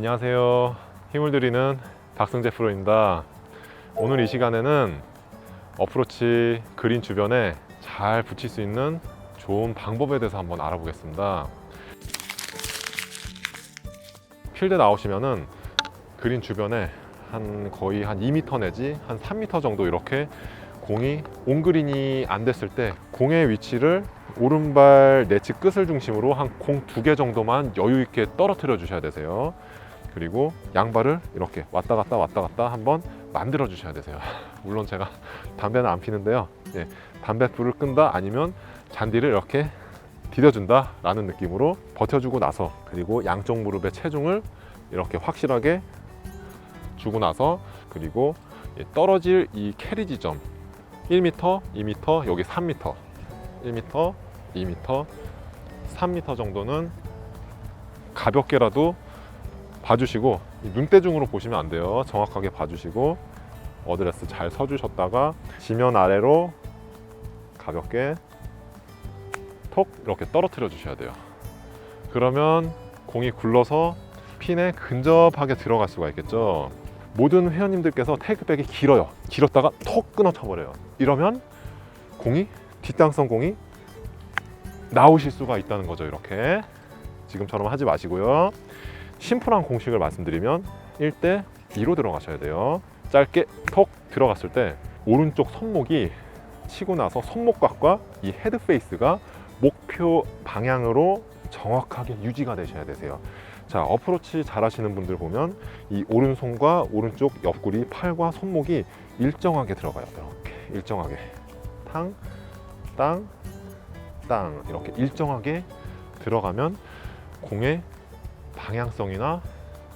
안녕하세요. 힘을 드리는 박승재 프로입니다. 오늘 이 시간에는 어프로치 그린 주변에 잘 붙일 수 있는 좋은 방법에 대해서 한번 알아보겠습니다. 필드 나오시면은 그린 주변에 한 거의 한 2m 내지 한 3m 정도 이렇게 공이 온그린이 안 됐을 때 공의 위치를 오른발 네치 끝을 중심으로 한 공 두 개 정도만 여유 있게 떨어뜨려 주셔야 되세요. 그리고 양발을 이렇게 왔다 갔다 왔다 갔다 한번 만들어 주셔야 되세요. 물론 제가 담배는 안 피는데요. 예, 담배 불을 끈다 아니면 잔디를 이렇게 디뎌준다 라는 느낌으로 버텨주고 나서 그리고 양쪽 무릎의 체중을 이렇게 확실하게 주고 나서 그리고 이 떨어질 이 캐리 지점 1m, 2m, 여기 3m 1m, 2m, 3m 정도는 가볍게라도 봐주시고 이 눈대중으로 보시면 안 돼요. 정확하게 봐주시고 어드레스 잘 서주셨다가 지면 아래로 가볍게 톡 이렇게 떨어뜨려 주셔야 돼요. 그러면 공이 굴러서 핀에 근접하게 들어갈 수가 있겠죠. 모든 회원님들께서 테이크백이 길어요. 길었다가 톡 끊어져 버려요. 이러면 공이 뒷땅성 공이 나오실 수가 있다는 거죠. 이렇게 지금처럼 하지 마시고요. 심플한 공식을 말씀드리면 1대 2로 들어가셔야 돼요. 짧게 톡 들어갔을 때 오른쪽 손목이 치고 나서 손목각과 이 헤드 페이스가 목표 방향으로 정확하게 유지가 되셔야 되세요. 자, 어프로치 잘 하시는 분들 보면 이 오른손과 오른쪽 옆구리, 팔과 손목이 일정하게 들어가요. 이렇게 일정하게. 탕, 땅, 땅. 이렇게 일정하게 들어가면 공의 방향성이나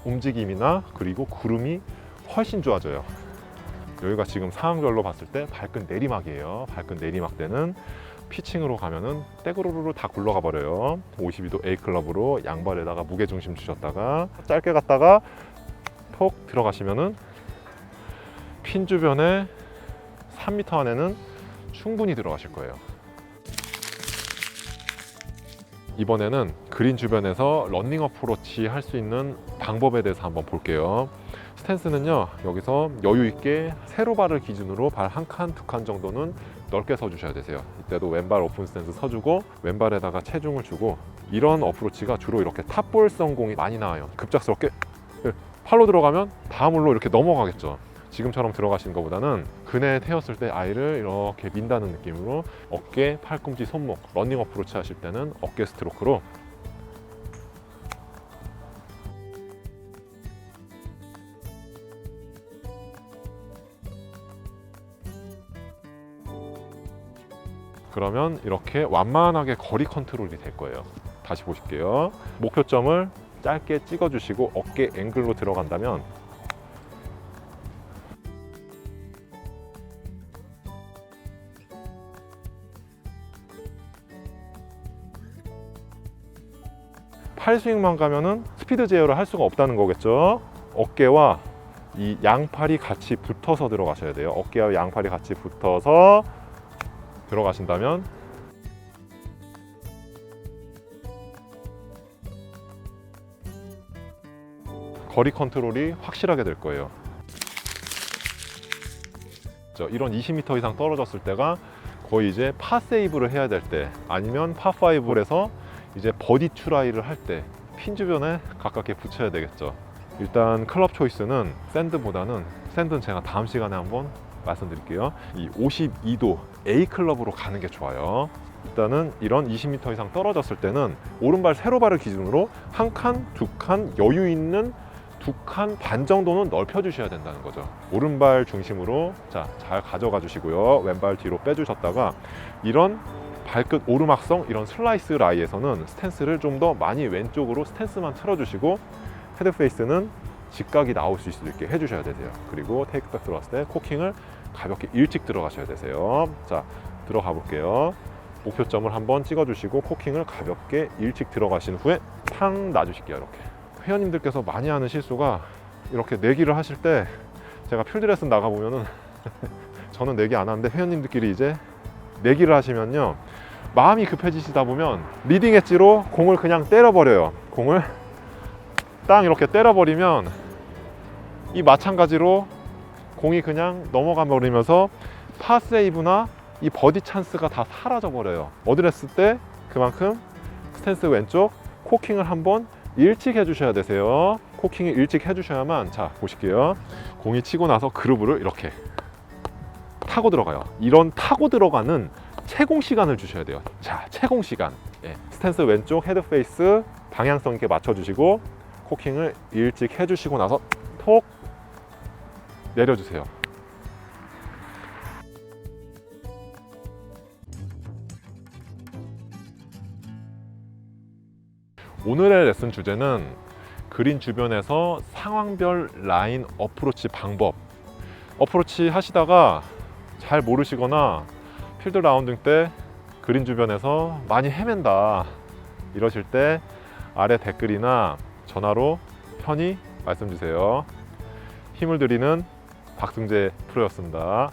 움직임이나 그리고 구름이 훨씬 좋아져요. 여기가 지금 상황별로 봤을 때 발끝 내리막이에요. 발끝 내리막 때는 피칭으로 가면은 떼구르르 다 굴러가 버려요. 52도 A 클럽으로 양발에다가 무게 중심 주셨다가 짧게 갔다가 톡 들어가시면은 핀 주변에 3m 안에는 충분히 들어가실 거예요. 이번에는 그린 주변에서 런닝 어프로치 할 수 있는 방법에 대해서 한번 볼게요. 스탠스는요, 여기서 여유 있게 세로 발을 기준으로 발 한 칸, 두 칸 정도는 넓게 서주셔야 되세요. 이때도 왼발 오픈 스탠스 서주고 왼발에다가 체중을 주고 이런 어프로치가 주로 이렇게 탑볼 성 공이 많이 나와요. 급작스럽게 팔로 들어가면 다음으로 이렇게 넘어가겠죠. 지금처럼 들어가시는 것보다는 근에 태웠을 때 아이를 이렇게 민다는 느낌으로 어깨, 팔꿈치, 손목 러닝 어프로치 하실 때는 어깨 스트로크로 그러면 이렇게 완만하게 거리 컨트롤이 될 거예요. 다시 보실게요. 목표점을 짧게 찍어주시고 어깨 앵글로 들어간다면 팔 스윙만 가면은 스피드 제어를 할 수가 없다는 거겠죠. 어깨와 이 양팔이 같이 붙어서 들어가셔야 돼요. 어깨와 양팔이 같이 붙어서 들어가신다면 거리 컨트롤이 확실하게 될 거예요. 저 이런 20m 이상 떨어졌을 때가 거의 이제 파 세이브를 해야 될 때 아니면 파 5에서 이제 버디 추라이를 할 때 핀 주변에 가깝게 붙여야 되겠죠. 일단 클럽 초이스는 샌드보다는 샌드는 제가 다음 시간에 한번 말씀드릴게요. 이 52도 A 클럽으로 가는 게 좋아요. 일단은 이런 20m 이상 떨어졌을 때는 오른발 세로발을 기준으로 한 칸, 두 칸 여유 있는 두 칸 반 정도는 넓혀 주셔야 된다는 거죠. 오른발 중심으로 자, 잘 가져가 주시고요. 왼발 뒤로 빼 주셨다가 이런 발끝 오르막성 이런 슬라이스 라이에서는 스탠스를 좀 더 많이 왼쪽으로 스탠스만 틀어 주시고 헤드 페이스는 직각이 나올 수 있게 해주셔야 되세요. 그리고 테이크백 들어갔을 때 코킹을 가볍게 일찍 들어가셔야 되세요. 자, 들어가 볼게요. 목표점을 한번 찍어주시고 코킹을 가볍게 일찍 들어가신 후에 탕 놔주실게요. 이렇게. 회원님들께서 많이 하는 실수가 이렇게 내기를 하실 때 제가 필드레슨 나가 보면은 저는 내기 안 하는데 회원님들끼리 이제 내기를 하시면요 마음이 급해지시다 보면 리딩 엣지로 공을 그냥 때려버려요. 공을 땅 이렇게 때려버리면 이 마찬가지로 공이 그냥 넘어가 버리면서 파세이브나 이 버디 찬스가 다 사라져 버려요. 어드레스 때 그만큼 스탠스 왼쪽 코킹을 한번 일찍 해주셔야 되세요. 코킹을 일찍 해주셔야만 자 보실게요. 공이 치고 나서 그루브를 이렇게 타고 들어가요. 이런 타고 들어가는 채공 시간을 주셔야 돼요. 자 채공 시간. 예. 스탠스 왼쪽 헤드 페이스 방향성 있게 맞춰주시고 코킹을 일찍 해주시고 나서 톡 내려주세요. 오늘의 레슨 주제는 그린 주변에서 상황별 라인 어프로치 방법. 어프로치 하시다가 잘 모르시거나 필드 라운딩 때 그린 주변에서 많이 헤맨다. 이러실 때 아래 댓글이나 전화로 편히 말씀 주세요. 힘을 드리는 박승재 프로였습니다.